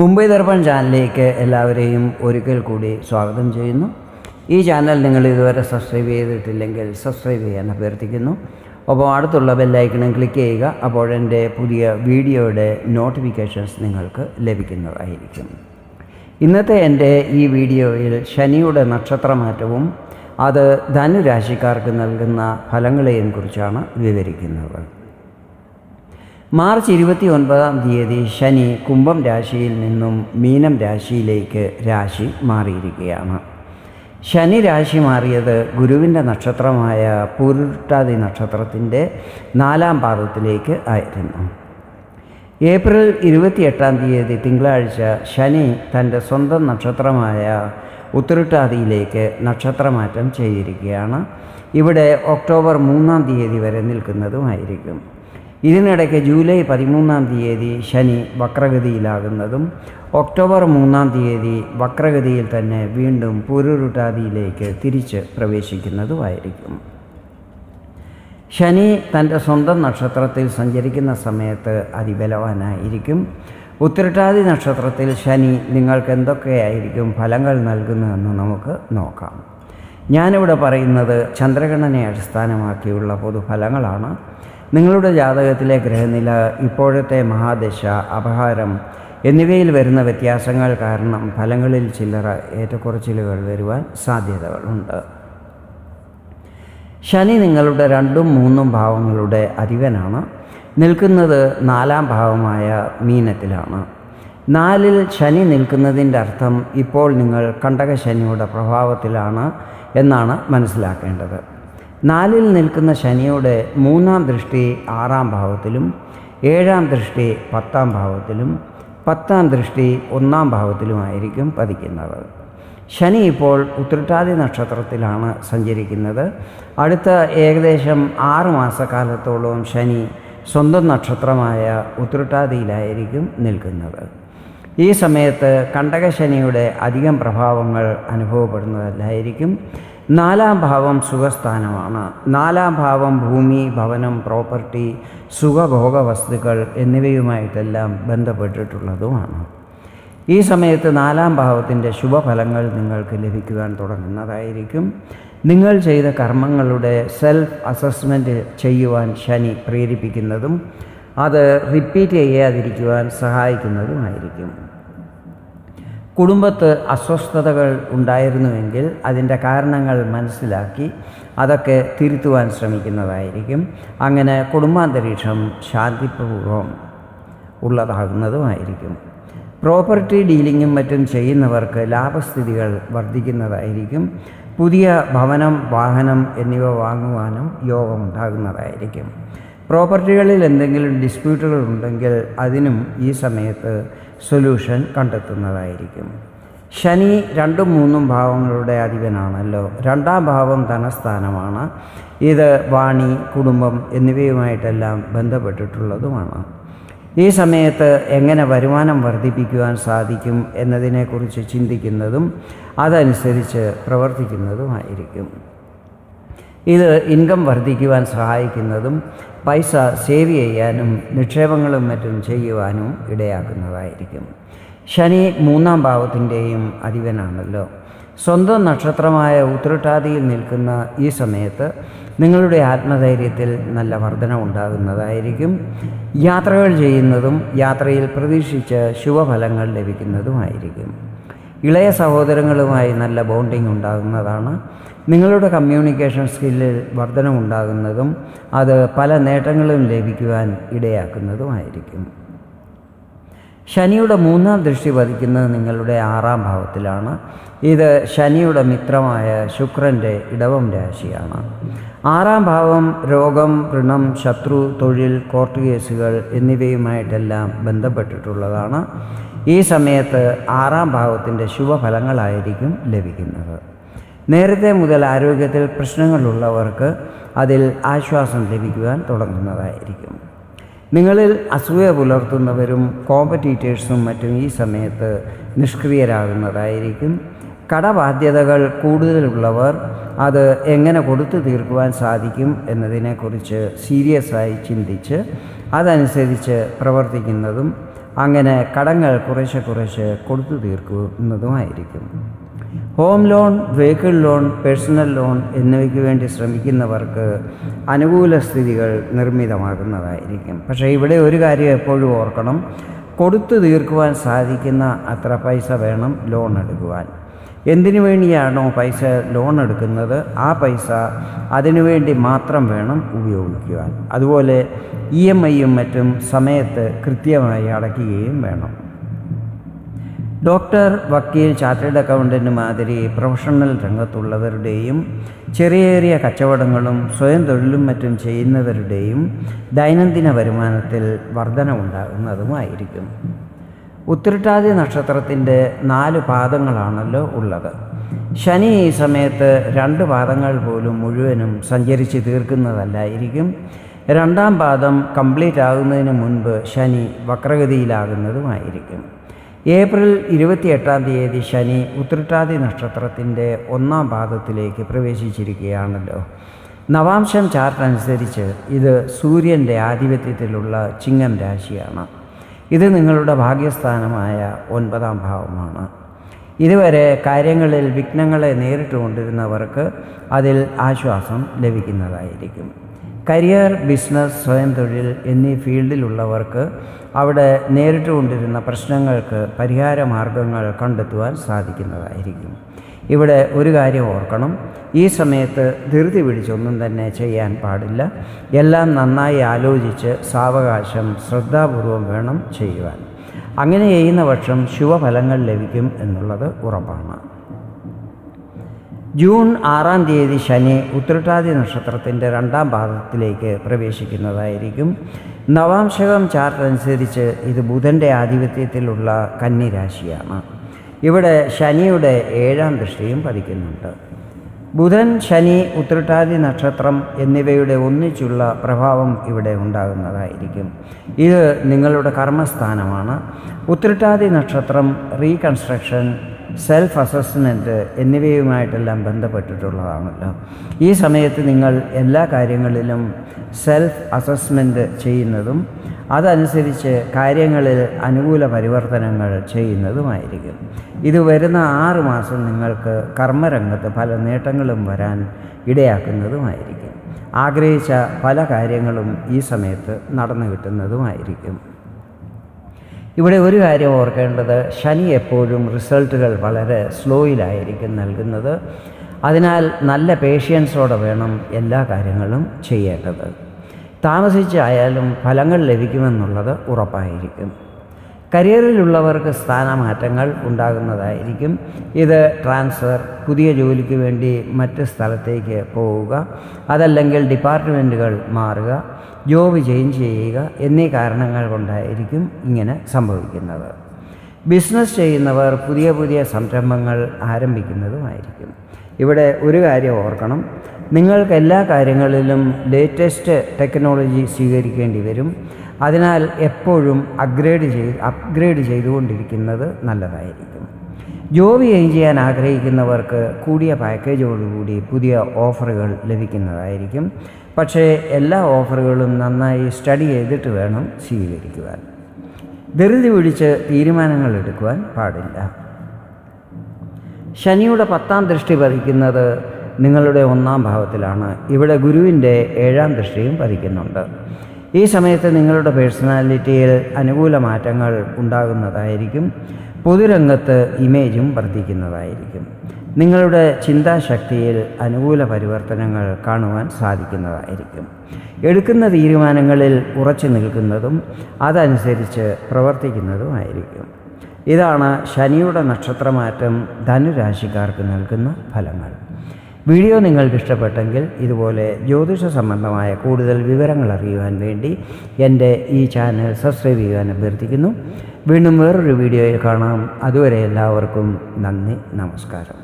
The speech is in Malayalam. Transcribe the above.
മുംബൈ ദർപ്പൺ ചാനലിലേക്ക് എല്ലാവരെയും ഒരിക്കൽ കൂടി സ്വാഗതം ചെയ്യുന്നു. ഈ ചാനൽ നിങ്ങൾ ഇതുവരെ സബ്സ്ക്രൈബ് ചെയ്തിട്ടില്ലെങ്കിൽ സബ്സ്ക്രൈബ് ചെയ്യാൻ അഭ്യർത്ഥിക്കുന്നു. അപ്പോൾ അടുത്തുള്ള ബെല്ലൈക്കണും ക്ലിക്ക് ചെയ്യുക അപ്പോൾ എന്റെ പുതിയ വീഡിയോയുടെ നോട്ടിഫിക്കേഷൻസ് നിങ്ങൾക്ക് ലഭിക്കുന്നതായിരിക്കും. ഇന്നത്തെ എന്റെ ഈ വീഡിയോയിൽ ശനിയുടെ നക്ഷത്രമാറ്റവും അത് ധനുരാശിക്കാർക്ക് നൽകുന്ന ഫലങ്ങളെയും കുറിച്ചാണ് വിവരിക്കുന്നത്. മാർച്ച് ഇരുപത്തി ഒൻപതാം തീയതി ശനി കുംഭം രാശിയിൽ നിന്നും മീനം രാശിയിലേക്ക് രാശി മാറിയിരിക്കുകയാണ്. ശനി രാശി മാറിയത് ഗുരുവിന്റെ നക്ഷത്രമായ പൂരുട്ടാതി നക്ഷത്രത്തിന്റെ നാലാം പാദത്തിലേക്ക് ആയിരുന്നു. ഏപ്രിൽ ഇരുപത്തിയെട്ടാം തീയതി തിങ്കളാഴ്ച ശനി തന്റെ സ്വന്തം നക്ഷത്രമായ ഉത്തരട്ടാതിയിലേക്ക് നക്ഷത്രമാറ്റം ചെയ്തിരിക്കുകയാണ്. ഇവിടെ ഒക്ടോബർ മൂന്നാം തീയതി വരെ നിൽക്കുന്നതുമായിരിക്കും. ഇതിനിടയ്ക്ക് ജൂലൈ പതിമൂന്നാം തീയതി ശനി വക്രഗതിയിലാകുന്നതും ഒക്ടോബർ മൂന്നാം തീയതി വക്രഗതിയിൽ തന്നെ വീണ്ടും പുരുരുട്ടാതിയിലേക്ക് തിരിച്ച് പ്രവേശിക്കുന്നതുമായിരിക്കും. ശനി തന്റെ സ്വന്തം നക്ഷത്രത്തിൽ സഞ്ചരിക്കുന്ന സമയത്ത് അതിബലവാനായിരിക്കും. ഉത്തരട്ടാതി നക്ഷത്രത്തിൽ ശനി നിങ്ങൾക്ക് എന്തൊക്കെയായിരിക്കും ഫലങ്ങൾ നൽകുന്നതെന്ന് നമുക്ക് നോക്കാം. ഞാനിവിടെ പറയുന്നത് ചന്ദ്രഗണനെ അടിസ്ഥാനമാക്കിയുള്ള പൊതുഫലങ്ങളാണ്. നിങ്ങളുടെ ജാതകത്തിലെ ഗ്രഹനില ഇപ്പോഴത്തെ മഹാദശ അപഹാരം എന്നിവയിൽ വരുന്ന വ്യത്യാസങ്ങൾ കാരണം ഫലങ്ങളിൽ ചില്ലറ ഏറ്റക്കുറച്ചിലുകൾ വരുവാൻ സാധ്യതകളുണ്ട്. ശനി നിങ്ങളുടെ രണ്ടും മൂന്നും ഭാവങ്ങളുടെ അധിപനാണ്. നിൽക്കുന്നത് നാലാം ഭാവമായ മീനത്തിലാണ്. നാലിൽ ശനി നിൽക്കുന്നതിന്റെ അർത്ഥം ഇപ്പോൾ നിങ്ങൾ കണ്ടകശനിയുടെ പ്രഭാവത്തിലാണ് എന്നാണ് മനസ്സിലാക്കേണ്ടത്. നാലിൽ നിൽക്കുന്ന ശനിയുടെ മൂന്നാം ദൃഷ്ടി ആറാം ഭാവത്തിലും ഏഴാം ദൃഷ്ടി പത്താം ഭാവത്തിലും പത്താം ദൃഷ്ടി ഒന്നാം ഭാവത്തിലുമായിരിക്കും പതിക്കുന്നത്. ശനി ഇപ്പോൾ ഉത്രട്ടാതി നക്ഷത്രത്തിലാണ് സഞ്ചരിക്കുന്നത്. അടുത്ത ഏകദേശം ആറ് മാസക്കാലത്തോളം ശനി സ്വന്തം നക്ഷത്രമായ ഉത്രട്ടാതിയിലായിരിക്കും നിൽക്കുന്നത്. ഈ സമയത്ത് കണ്ടകശനിയുടെ അധികം പ്രഭാവങ്ങൾ അനുഭവപ്പെടുന്നതല്ലായിരിക്കും. നാലാം ഭാവം സുഖസ്ഥാനമാണ്. നാലാം ഭാവം ഭൂമി ഭവനം പ്രോപ്പർട്ടി സുഖഭോഗ വസ്തുക്കൾ എന്നിവയുമായിട്ടെല്ലാം ബന്ധപ്പെട്ടിട്ടുള്ളതുമാണ്. ഈ സമയത്ത് നാലാം ഭാവത്തിന്റെ ശുഭഫലങ്ങൾ നിങ്ങൾക്ക് ലഭിക്കുവാൻ തുടങ്ങുന്നതായിരിക്കും. നിങ്ങൾ ചെയ്ത കർമ്മങ്ങളുടെ സെൽഫ് അസസ്മെന്റ് ചെയ്യുവാൻ ശനി പ്രേരിപ്പിക്കുന്നതും അത് റിപ്പീറ്റ് ചെയ്യാതിരിക്കുവാൻ സഹായിക്കുന്നതുമായിരിക്കും. കുടുംബത്ത് അസ്വസ്ഥതകൾ ഉണ്ടായിരുന്നുവെങ്കിൽ അതിന്റെ കാരണങ്ങൾ മനസ്സിലാക്കി അതൊക്കെ തിരുത്തുവാൻ ശ്രമിക്കുന്നതായിരിക്കും. അങ്ങനെ കുടുംബാന്തരീക്ഷം ശാന്തിപൂർവം ഉള്ളതാകുന്നതുമായിരിക്കും. പ്രോപ്പർട്ടി ഡീലിങ്ങും മറ്റും ചെയ്യുന്നവർക്ക് ലാഭസ്ഥിതികൾ വർദ്ധിക്കുന്നതായിരിക്കും. പുതിയ ഭവനം വാഹനം എന്നിവ വാങ്ങുവാനും യോഗമുണ്ടാകുന്നതായിരിക്കും. പ്രോപ്പർട്ടികളിൽ എന്തെങ്കിലും ഡിസ്പ്യൂട്ടുകൾ ഉണ്ടെങ്കിൽ അതിനും ഈ സമയത്ത് സൊല്യൂഷൻ കണ്ടെത്തുന്നതായിരിക്കും. ശനി രണ്ടും മൂന്നും ഭാവങ്ങളുടെ അധിപനാണല്ലോ. രണ്ടാം ഭാവം ധനസ്ഥാനമാണ്. ഇത് വാണി കുടുംബം എന്നിവയുമായിട്ടെല്ലാം ബന്ധപ്പെട്ടിട്ടുള്ളതുമാണ്. ഈ സമയത്ത് എങ്ങനെ വരുമാനം വർദ്ധിപ്പിക്കുവാൻ സാധിക്കും എന്നതിനെക്കുറിച്ച് ചിന്തിക്കുന്നതും അതനുസരിച്ച് പ്രവർത്തിക്കുന്നതുമായിരിക്കും. ഇത് ഇൻകം വർദ്ധിക്കുവാൻ സഹായിക്കുന്നതും പൈസ സേവ് ചെയ്യാനും നിക്ഷേപങ്ങളും മറ്റും ചെയ്യുവാനും ഇടയാക്കുന്നതായിരിക്കും. ശനി മൂന്നാം ഭാവത്തിന്റെയും അധിപനാണല്ലോ. സ്വന്തം നക്ഷത്രമായ ഉത്രട്ടാതിയിൽ നിൽക്കുന്ന ഈ സമയത്ത് നിങ്ങളുടെ ആത്മധൈര്യത്തിൽ നല്ല വർധന ഉണ്ടാകുന്നതായിരിക്കും. യാത്രകൾ ചെയ്യുന്നതും യാത്രയിൽ പ്രതീക്ഷിച്ച് ശുഭഫലങ്ങൾ ലഭിക്കുന്നതുമായിരിക്കും. ഇളയ സഹോദരങ്ങളുമായി നല്ല ബോണ്ടിങ് ഉണ്ടാകുന്നതാണ്. നിങ്ങളുടെ കമ്മ്യൂണിക്കേഷൻ സ്കില്ലിൽ വർധനമുണ്ടാകുന്നതും അത് പല നേട്ടങ്ങളും ലഭിക്കുവാൻ ഇടയാക്കുന്നതുമായിരിക്കും. ശനിയുടെ മൂന്നാം ദൃഷ്ടി പതിക്കുന്നത് നിങ്ങളുടെ ആറാം ഭാവത്തിലാണ്. ഇത് ശനിയുടെ മിത്രമായ ശുക്രന്റെ ഇടവം രാശിയാണ്. ആറാം ഭാവം രോഗം ഋണം ശത്രു തൊഴിൽ കോർട്ട് കേസുകൾ എന്നിവയുമായിട്ടെല്ലാം ബന്ധപ്പെട്ടിട്ടുള്ളതാണ്. ഈ സമയത്ത് ആറാം ഭാവത്തിന്റെ ശുഭഫലങ്ങളായിരിക്കും ലഭിക്കുന്നത്. നേരത്തെ മുതൽ ആരോഗ്യത്തിൽ പ്രശ്നങ്ങളുള്ളവർക്ക് അതിൽ ആശ്വാസം ലഭിക്കുവാൻ തുടങ്ങുന്നതായിരിക്കും. നിങ്ങളിൽ അസൂയ പുലർത്തുന്നവരും കോമ്പറ്റീറ്റേഴ്സും മറ്റും ഈ സമയത്ത് നിഷ്ക്രിയരാകുന്നതായിരിക്കും. കടബാധ്യതകൾ കൂടുതലുള്ളവർ അത് എങ്ങനെ കൊടുത്തു തീർക്കുവാൻ സാധിക്കും എന്നതിനെക്കുറിച്ച് സീരിയസായി ചിന്തിച്ച് അതനുസരിച്ച് പ്രവർത്തിക്കുന്നതും അങ്ങനെ കടങ്ങൾ കുറേശ്ശെ കുറേശ്ശെ കൊടുത്തു തീർക്കുന്നതുമായിരിക്കും. Home loan vehicle loan personal loan എന്നിവയ്ക്ക് വേണ്ടി ശ്രമിക്കുന്നവർക്ക് അനുകൂല സ്ഥിതികൾ നിർമ്മിതമാകുന്നതായിരിക്കും. പക്ഷേ ഇവിടെ ഒരു കാര്യം എപ്പോഴും ഓർക്കണം. കൊടുത്തു തീർക്കുവാൻ സാധിക്കുന്ന അത്ര പൈസ വേണം ലോൺ എടുക്കുവാൻ. എന്തിനു വേണ്ടിയാണോ പൈസ ലോൺ എടുക്കുന്നത്? ആ പൈസ അതിനുവേണ്ടി മാത്രം വേണം ഉപയോഗിക്കുവാൻ. അതുപോലെ ഇ എം ഐയും മറ്റും സമയത്ത് കൃത്യമായി അടയ്ക്കുകയും വേണം. ഡോക്ടർ വക്കീൽ ചാർട്ടേഡ് അക്കൗണ്ടന്റ് മാതിരി പ്രൊഫഷണൽ രംഗത്തുള്ളവരുടെയും ചെറിയ ചെറിയ കച്ചവടങ്ങളും സ്വയം തൊഴിലും മറ്റും ചെയ്യുന്നവരുടെയും ദൈനംദിന വരുമാനത്തിൽ വർധനമുണ്ടാകുന്നതുമായിരിക്കും ഉത്രട്ടാതി നക്ഷത്രത്തിന്റെ നാല് പാദങ്ങളാണല്ലോ ഉള്ളത്. ശനി ഈ സമയത്ത് രണ്ട് പാദങ്ങൾ പോലും മുഴുവനും സഞ്ചരിച്ച് തീർക്കുന്നതല്ലായിരിക്കും. രണ്ടാം പാദം കംപ്ലീറ്റ് ആകുന്നതിന് മുൻപ് ശനി വക്രഗതിയിലാകുന്നതുമായിരിക്കും. ഏപ്രിൽ ഇരുപത്തിയെട്ടാം തീയതി ശനി ഉത്രട്ടാതി നക്ഷത്രത്തിന്റെ ഒന്നാം പാദത്തിലേക്ക് പ്രവേശിച്ചിരിക്കുകയാണല്ലോ. നവാംശം ചാർട്ട് അനുസരിച്ച് ഇത് സൂര്യന്റെ ആധിപത്യത്തിലുള്ള ചിങ്ങം രാശിയാണ്. ഇത് നിങ്ങളുടെ ഭാഗ്യസ്ഥാനമായ ഒൻപതാം ഭാവമാണ്. ഇതുവരെ കാര്യങ്ങളിൽ വിഘ്നങ്ങളെ നേരിട്ട് കൊണ്ടിരുന്നവർക്ക് അതിൽ ആശ്വാസം ലഭിക്കുന്നതായിരിക്കും. കരിയർ ബിസിനസ് സ്വയം തൊഴിൽ എന്നീ ഫീൽഡിലുള്ളവർക്ക് അവിടെ നേരിട്ട് കൊണ്ടിരുന്ന പ്രശ്നങ്ങൾക്ക് പരിഹാര മാർഗങ്ങൾ കണ്ടെത്തുവാൻ സാധിക്കുന്നതായിരിക്കും. ഇവിടെ ഒരു കാര്യം ഓർക്കണം. ഈ സമയത്ത് ധൃതി പിടിച്ചൊന്നും തന്നെ ചെയ്യാൻ പാടില്ല. എല്ലാം നന്നായി ആലോചിച്ച് സാവകാശം ശ്രദ്ധാപൂർവം വേണം ചെയ്യുവാൻ. അങ്ങനെ ചെയ്യുന്ന പക്ഷം ശുഭഫലങ്ങൾ ലഭിക്കും എന്നുള്ളത് ഉറപ്പാണ്. ജൂൺ ആറാം തീയതി ശനി ഉത്രട്ടാതി നക്ഷത്രത്തിന്റെ രണ്ടാം പാദത്തിലേക്ക് പ്രവേശിക്കുന്നതായിരിക്കും. നവാംശകം ചാർട്ട് അനുസരിച്ച് ഇത് ബുധന്റെ ആധിപത്യത്തിലുള്ള കന്നിരാശിയാണ്. ഇവിടെ ശനിയുടെ ഏഴാം ദൃഷ്ടിയും പതിക്കുന്നുണ്ട്. ബുധൻ ശനി ഉത്രട്ടാതി നക്ഷത്രം എന്നിവയുടെ ഒന്നിച്ചുള്ള പ്രഭാവം ഇവിടെ ഉണ്ടാകുന്നതായിരിക്കും. ഇത് നിങ്ങളുടെ കർമ്മസ്ഥാനമാണ്. ഉത്രട്ടാതി നക്ഷത്രം റീകൺസ്ട്രക്ഷൻ സെൽഫ് അസസ്മെന്റ് എന്നിവയുമായിട്ടെല്ലാം ബന്ധപ്പെട്ടിട്ടുള്ളതാണല്ലോ. ഈ സമയത്ത് നിങ്ങൾ എല്ലാ കാര്യങ്ങളിലും സെൽഫ് അസസ്മെന്റ് ചെയ്യുന്നതും അതനുസരിച്ച് കാര്യങ്ങളിൽ അനുകൂല പരിവർത്തനങ്ങൾ ചെയ്യുന്നതുമായിരിക്കും. ഇത് വരുന്ന ആറ് മാസം നിങ്ങൾക്ക് കർമ്മരംഗത്ത് പല നേട്ടങ്ങളും വരാൻ ഇടയാക്കുന്നതുമായിരിക്കും. ആഗ്രഹിച്ച പല കാര്യങ്ങളും ഈ സമയത്ത് നടന്നു കിട്ടുന്നതുമായിരിക്കും. ഇവിടെ ഒരു കാര്യം ഓർക്കേണ്ടത് ശനി എപ്പോഴും റിസൾട്ടുകൾ വളരെ സ്ലോയിലായിരിക്കും നൽകുന്നത്. അതിനാൽ നല്ല പേഷ്യൻസോടെ വേണം എല്ലാ കാര്യങ്ങളും ചെയ്യേണ്ടത്. താമസിച്ചായാലും ഫലങ്ങൾ ലഭിക്കുമെന്നുള്ളത് ഉറപ്പായിരിക്കും. കരിയറിലുള്ളവർക്ക് സ്ഥാനമാറ്റങ്ങൾ ഉണ്ടാകുന്നതായിരിക്കും. ഇത് ട്രാൻസ്ഫർ പുതിയ ജോലിക്ക് വേണ്ടി മറ്റ് സ്ഥലത്തേക്ക് പോവുക അതല്ലെങ്കിൽ ഡിപ്പാർട്ട്മെന്റുകൾ മാറുക ജോബ് ചേഞ്ച് ചെയ്യുക എന്നീ കാരണങ്ങൾ കൊണ്ടായിരിക്കും ഇങ്ങനെ സംഭവിക്കുന്നത്. ബിസിനസ് ചെയ്യുന്നവർ പുതിയ പുതിയ സംരംഭങ്ങൾ ആരംഭിക്കുന്നതുമായിരിക്കും. ഇവിടെ ഒരു കാര്യം ഓർക്കണം. നിങ്ങൾക്ക് എല്ലാ കാര്യങ്ങളിലും ലേറ്റസ്റ്റ് ടെക്നോളജി സ്വീകരിക്കേണ്ടി വരും. അതിനാൽ എപ്പോഴും അപ്ഗ്രേഡ് ചെയ്ത് അപ്ഗ്രേഡ് ചെയ്തുകൊണ്ടിരിക്കുന്നത് നല്ലതായിരിക്കും. ജോബ് ചെയ്യാൻ ആഗ്രഹിക്കുന്നവർക്ക് കൂടിയ പാക്കേജോടുകൂടി പുതിയ ഓഫറുകൾ ലഭിക്കുന്നതായിരിക്കും. പക്ഷേ എല്ലാ ഓഫറുകളും നന്നായി സ്റ്റഡി ചെയ്തിട്ട് വേണം സ്വീകരിക്കുവാൻ. ധൃതി പിടിച്ച് തീരുമാനങ്ങൾ എടുക്കുവാൻ പാടില്ല. ശനിയുടെ പത്താം ദൃഷ്ടി പതിക്കുന്നത് നിങ്ങളുടെ ഒന്നാം ഭാവത്തിലാണ്. ഇവിടെ ഗുരുവിന്റെ ഏഴാം ദൃഷ്ടിയും പതിക്കുന്നുണ്ട്. ഈ സമയത്ത് നിങ്ങളുടെ പേഴ്സണാലിറ്റിയിൽ അനുകൂല മാറ്റങ്ങൾ ഉണ്ടാകുന്നതായിരിക്കും. പൊതുരംഗത്ത് ഇമേജും വർദ്ധിക്കുന്നതായിരിക്കും. നിങ്ങളുടെ ചിന്താശക്തിയിൽ അനുകൂല പരിവർത്തനങ്ങൾ കാണുവാൻ സാധിക്കുന്നതായിരിക്കും. എടുക്കുന്ന തീരുമാനങ്ങളിൽ ഉറച്ചു നിൽക്കുന്നതും അതനുസരിച്ച് പ്രവർത്തിക്കുന്നതുമായിരിക്കും. ഇതാണ് ശനിയുടെ നക്ഷത്രമാറ്റം ധനുരാശിക്കാർക്ക് നൽകുന്ന ഫലങ്ങൾ. വീഡിയോ നിങ്ങൾക്ക് ഇഷ്ടപ്പെട്ടെങ്കിൽ ഇതുപോലെ ജ്യോതിഷ സംബന്ധമായ കൂടുതൽ വിവരങ്ങൾ അറിയുവാൻ വേണ്ടി എന്റെ ഈ ചാനൽ സബ്സ്ക്രൈബ് ചെയ്യാൻ അഭ്യർത്ഥിക്കുന്നു. വീണ്ടും വേറൊരു വീഡിയോയിൽ കാണാം. അതുവരെ എല്ലാവർക്കും നന്ദി നമസ്കാരം.